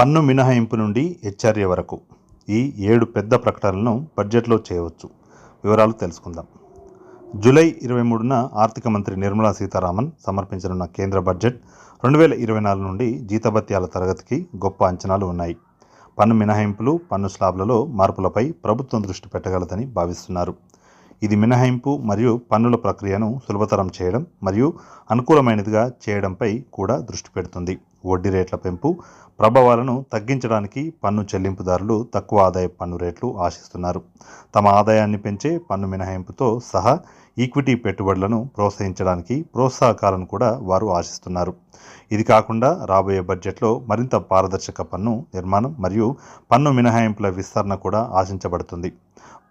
పన్ను మినహాయింపు నుండి హెచ్ఆర్ఏ వరకు ఈ ఏడు పెద్ద ప్రకటనలను బడ్జెట్లో చేయవచ్చు. వివరాలు తెలుసుకుందాం. జూలై ఇరవై మూడున ఆర్థిక మంత్రి నిర్మలా సీతారామన్ సమర్పించనున్న కేంద్ర బడ్జెట్ రెండు వేల ఇరవై నాలుగు నుండి జీతభత్యాల తరగతికి గొప్ప అంచనాలు ఉన్నాయి. పన్ను మినహాయింపులు పన్ను స్లాబ్లలో మార్పులపై ప్రభుత్వం దృష్టి పెట్టగలదని భావిస్తున్నారు. ఇది మినహాయింపు మరియు పన్నుల ప్రక్రియను సులభతరం చేయడం మరియు అనుకూలమైనదిగా చేయడంపై కూడా దృష్టి పెడుతుంది. వడ్డీ రేట్ల పెంపు ప్రభావాలను తగ్గించడానికి పన్ను చెల్లింపుదారులు తక్కువ ఆదాయ పన్ను రేట్లు ఆశిస్తున్నారు. తమ ఆదాయాన్ని పెంచే పన్ను మినహాయింపుతో సహా ఈక్విటీ పెట్టుబడులను ప్రోత్సహించడానికి ప్రోత్సాహకాలను కూడా వారు ఆశిస్తున్నారు. ఇది కాకుండా రాబోయే బడ్జెట్లో మరింత పారదర్శక పన్ను నిర్మాణం మరియు పన్ను మినహాయింపుల విస్తరణ కూడా ఆశించబడుతుంది.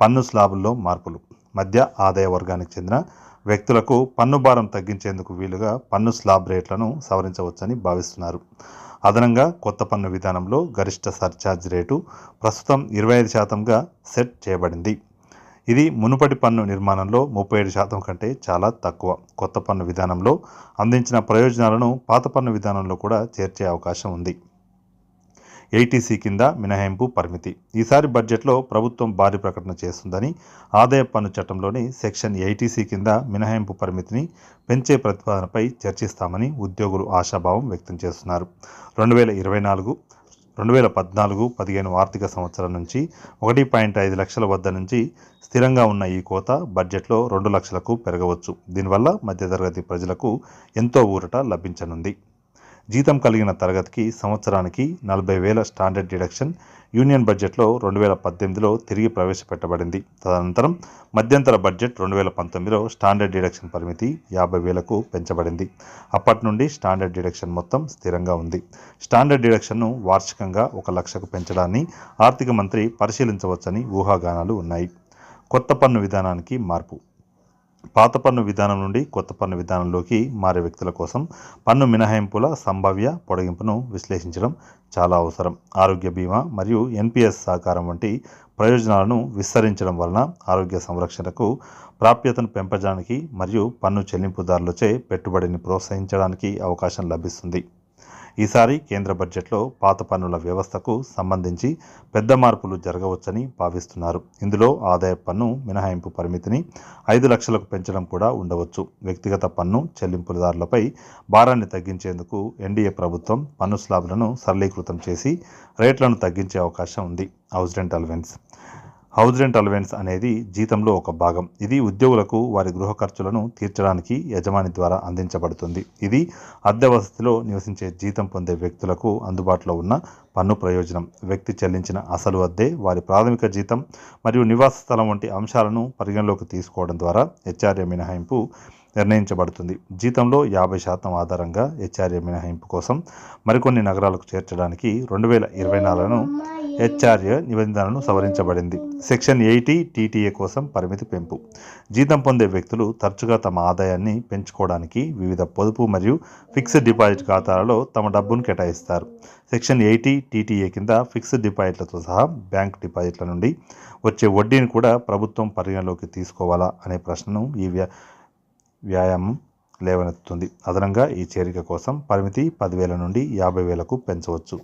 పన్ను స్లాబుల్లో మార్పులు. మధ్య ఆదాయ వర్గానికి చెందిన వ్యక్తులకు పన్ను భారం తగ్గించేందుకు వీలుగా పన్ను స్లాబ్ రేట్లను సవరించవచ్చని భావిస్తున్నారు. అదనంగా కొత్త పన్ను విధానంలో గరిష్ట సర్ఛార్జ్ రేటు ప్రస్తుతం ఇరవై ఐదు శాతంగా సెట్ చేయబడింది. ఇది మునుపటి పన్ను నిర్మాణంలో ముప్పై ఏడు శాతం కంటే చాలా తక్కువ. కొత్త పన్ను విధానంలో అందించిన ప్రయోజనాలను పాత పన్ను విధానంలో కూడా చేర్చే అవకాశం ఉంది. ఏటీసీ కింద మినహాయింపు పరిమితి. ఈసారి బడ్జెట్లో ప్రభుత్వం భారీ ప్రకటన చేస్తుందని ఆదాయ పన్ను చట్టంలోని సెక్షన్ ఎయిటీసీ కింద మినహాయింపు పరిమితిని పెంచే ప్రతిపాదనపై చర్చిస్తామని ఉద్యోగులు ఆశాభావం వ్యక్తం చేస్తున్నారు. రెండు వేల ఇరవై నాలుగు రెండు వేల పద్నాలుగు పదిహేను ఆర్థిక సంవత్సరం నుంచి ఒకటి పాయింట్ ఐదు లక్షల వద్ద నుంచి స్థిరంగా ఉన్న ఈ కోత బడ్జెట్లో రెండు లక్షలకు పెరగవచ్చు. దీనివల్ల మధ్యతరగతి ప్రజలకు ఎంతో ఊరట లభించనుంది. జీతం కలిగిన తరగతికి సంవత్సరానికి నలభై వేల స్టాండర్డ్ డిడక్షన్ యూనియన్ బడ్జెట్లో రెండు వేల పద్దెనిమిదిలో తిరిగి ప్రవేశపెట్టబడింది. తదనంతరం మధ్యంతర బడ్జెట్ రెండు వేల పంతొమ్మిదిలో స్టాండర్డ్ డిడక్షన్ పరిమితి యాభై వేలకు పెంచబడింది. అప్పటి నుండి స్టాండర్డ్ డిడక్షన్ మొత్తం స్థిరంగా ఉంది. స్టాండర్డ్ డిడక్షన్ను వార్షికంగా ఒక లక్షకు పెంచడాన్ని ఆర్థిక మంత్రి పరిశీలించవచ్చని ఊహాగానాలు ఉన్నాయి. కొత్త పన్ను విధానానికి మార్పు పాత పన్ను విధానం నుండి కొత్త పన్ను విధానంలోకి మారే వ్యక్తుల కోసం పన్ను మినహాయింపుల సంభావ్య పొడిగింపును విశ్లేషించడం చాలా అవసరం. ఆరోగ్య బీమా మరియు ఎన్పిఎస్ సహకారం వంటి ప్రయోజనాలను విస్తరించడం వలన ఆరోగ్య సంరక్షణకు ప్రాప్యతను పెంపడానికి మరియు పన్ను చెల్లింపుదారులచే పెట్టుబడిని ప్రోత్సహించడానికి అవకాశం లభిస్తుంది. ఈసారి కేంద్ర బడ్జెట్లో పాత పన్నుల వ్యవస్థకు సంబంధించి పెద్ద మార్పులు జరగవచ్చని భావిస్తున్నారు. ఇందులో ఆదాయ పన్ను మినహాయింపు పరిమితిని ఐదు లక్షలకు పెంచడం కూడా ఉండవచ్చు. వ్యక్తిగత పన్ను చెల్లింపుదారులపై భారాన్ని తగ్గించేందుకు ఎన్డీఏ ప్రభుత్వం పన్ను స్లాబ్లను సరళీకృతం చేసి రేట్లను తగ్గించే అవకాశం ఉంది. House rent allowance house rent allowance అనేది జీతంలో ఒక భాగం. ఇది ఉద్యోగులకు వారి గృహ ఖర్చులను తీర్చడానికి యజమాని ద్వారా అందించబడుతుంది. ఇది అద్దె వసతిలో నివసించే జీతం పొందే వ్యక్తులకు అందుబాటులో ఉన్న పన్ను ప్రయోజనం. వ్యక్తి చెల్లించిన అసలు అద్దె వారి ప్రాథమిక జీతం మరియు నివాస స్థలం వంటి అంశాలను పరిగణలోకి తీసుకోవడం ద్వారా హెచ్ఆర్ఏ మినహాయింపు నిర్ణయించబడుతుంది. జీతంలో యాభై శాతం ఆధారంగా హెచ్ఆర్ఏ మినహాయింపు కోసం మరికొన్ని నగరాలకు చేర్చడానికి రెండు వేల ఇరవై నాలుగును హెచ్ఆర్ఏ నిబంధనలను సవరించబడింది. సెక్షన్ ఎయిటీ టీటీఏ కోసం పరిమితి పెంపు. జీతం పొందే వ్యక్తులు తరచుగా తమ ఆదాయాన్ని పెంచుకోవడానికి వివిధ పొదుపు మరియు ఫిక్స్డ్ డిపాజిట్ ఖాతాలలో తమ డబ్బును కేటాయిస్తారు. సెక్షన్ ఎయిటీ టీటీఏ కింద ఫిక్స్డ్ డిపాజిట్లతో సహా బ్యాంక్ డిపాజిట్ల నుండి వచ్చే వడ్డీని కూడా ప్రభుత్వం పరిగణలోకి తీసుకోవాలా అనే ప్రశ్నను ఈ వ్యా వ్యాయామం లేవనెత్తుతుంది. అదనంగా ఈ చేరిక కోసం పరిమితి పదివేల నుండి యాభై వేలకు పెంచవచ్చు.